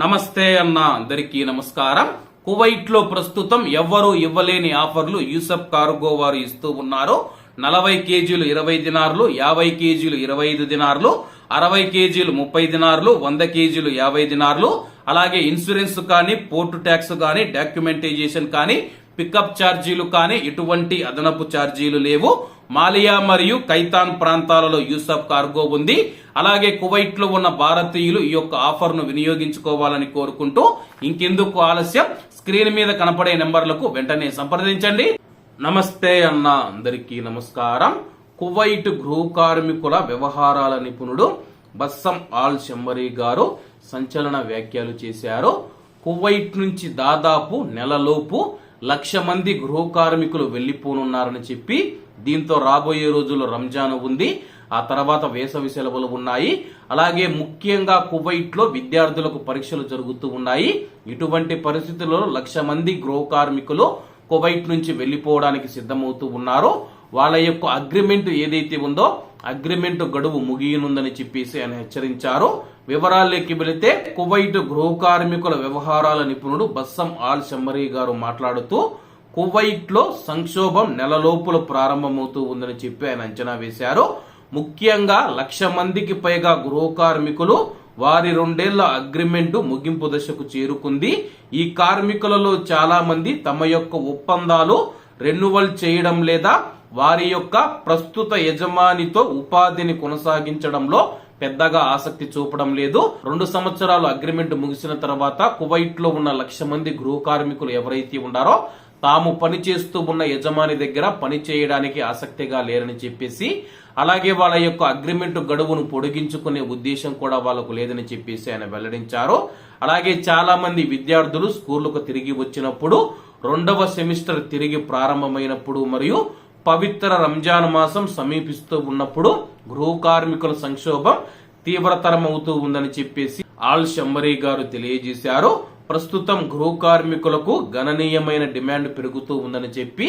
నమస్తే అన్న అందరికీ నమస్కారం. కువైట్లో ప్రస్తుతం ఎవ్వరూ ఇవ్వలేని ఆఫర్లు యూసఫ్ కార్గో వారు ఇస్తూ ఉన్నారు. నలభై కేజీలు ఇరవై దినార్లు యాభై కేజీలు ఇరవై ఐదు దినార్లు అరవై కేజీలు ముప్పై దినార్లు వంద కేజీలు యాభై దినార్లు. అలాగే ఇన్సూరెన్స్ కానీ పోర్టు ట్యాక్స్ కానీ డాక్యుమెంటైజేషన్ కానీ పికప్ ఛార్జీలు కానీ ఎటువంటి అదనపు ఛార్జీలు లేవు. మాలియా మరియు కైతాన్ ప్రాంతాలలో యూసఫ్ కార్గో ఉంది. అలాగే కువైట్లో ఉన్న భారతీయులు ఈ యొక్క ఆఫర్ను వినియోగించుకోవాలని కోరుకుంటూ ఇంకెందుకు ఆలస్యం? స్క్రీన్ మీద కనపడే నెంబర్లకు వెంటనే సంప్రదించండి. నమస్తే అన్న అందరికీ నమస్కారం. కువైట్ గృహ కార్మికుల వ్యవహారాల నిపుణుడు బస్సం ఆల్ శంబరి గారు సంచలన వ్యాఖ్యలు చేశారు. కువైట్ నుంచి దాదాపు నెలలోపు లక్ష మంది గృహ కార్మికులు వెళ్ళిపోనున్నారని చెప్పి దీంతో రాబోయే రోజుల్లో రంజాన్ ఉంది. ఆ తర్వాత వేసవి సెలవులు ఉన్నాయి. అలాగే ముఖ్యంగా కువైట్లో విద్యార్థులకు పరీక్షలు జరుగుతూ ఉన్నాయి. ఇటువంటి పరిస్థితుల్లో లక్ష మంది గృహ కార్మికులు కువైట్ నుంచి వెళ్ళిపోవడానికి సిద్ధమవుతూ ఉన్నారు. వాళ్ళ యొక్క అగ్రిమెంట్ ఏదైతే ఉందో అగ్రిమెంట్ గడువు ముగియనుందని చెప్పేసి ఆయన హెచ్చరించారు. వివరాల్లోకి వెళితే కువైట్ గృహ కార్మికుల వ్యవహారాల నిపుణుడు బస్సం ఆల్ షమ్మరీ గారు మాట్లాడుతూ కువైట్లో సంక్షోభం నెలలోపుల ప్రారంభమవుతూ ఉందని చెప్పి ఆయన అంచనా వేశారు. ముఖ్యంగా లక్ష మందికి పైగా గృహ కార్మికులు వారి రెండేళ్ళ అగ్రిమెంట్ ముగింపు దశకు చేరుకుంది. ఈ కార్మికులలో చాలా మంది తమ యొక్క ఒప్పందాలు రెన్యువల్ చేయడం లేదా వారి యొక్క ప్రస్తుత యజమానితో ఉపాధిని కొనసాగించడంలో పెద్దగా ఆసక్తి చూపడం లేదు. రెండు సంవత్సరాలు అగ్రిమెంట్ ముగిసిన తర్వాత కువైట్లో ఉన్న లక్ష మంది గృహ కార్మికులు ఎవరైతే ఉన్నారో తాము పని చేస్తూ ఉన్న యజమాని దగ్గర పని చేయడానికి ఆసక్తిగా లేరని చెప్పేసి అలాగే వాళ్ళ యొక్క అగ్రిమెంట్ గడువును పొడిగించుకునే ఉద్దేశం కూడా వాళ్ళకు లేదని చెప్పేసి ఆయన వెల్లడించారు. అలాగే చాలా మంది విద్యార్థులు స్కూళ్ళకు తిరిగి వచ్చినప్పుడు రెండవ సెమిస్టర్ తిరిగి ప్రారంభమైనప్పుడు మరియు పవిత్ర రంజాన్ మాసం సమీపిస్తూ ఉన్నప్పుడు గృహ కార్మికుల సంక్షోభం తీవ్రతరమవుతూ ఉందని చెప్పేసి ఆల్ శంబరీ గారు తెలియజేశారు. ప్రస్తుతం గృహ కార్మికులకు గణనీయమైన డిమాండ్ పెరుగుతూ ఉందని చెప్పి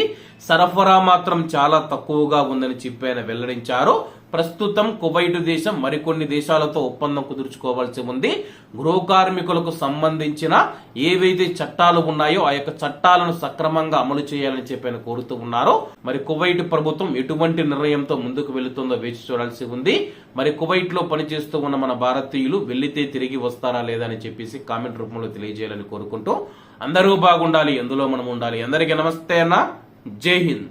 సరఫరా మాత్రం చాలా తక్కువగా ఉందని చెప్పి ఆయన వెల్లడించారు. ప్రస్తుతం కువైటు దేశం మరికొన్ని దేశాలతో ఒప్పందం కుదుర్చుకోవాల్సి ఉంది. గృహ కార్మికులకు సంబంధించిన ఏవైతే చట్టాలు ఉన్నాయో ఆ యొక్క చట్టాలను సక్రమంగా అమలు చేయాలని చెప్పి కోరుతూ ఉన్నారో. మరి కువైట్ ప్రభుత్వం ఎటువంటి నిర్ణయంతో ముందుకు వెళుతుందో వేచి చూడాల్సి ఉంది. మరి కువైట్లో పనిచేస్తూ ఉన్న మన భారతీయులు వెళ్ళితే తిరిగి వస్తారా లేదా అని చెప్పేసి కామెంట్ రూపంలో తెలియజేయాలని కోరుకుంటూ అందరూ బాగుండాలి ఎందులో మనం ఉండాలి అందరికీ నమస్తే అన్న. జై హింద్.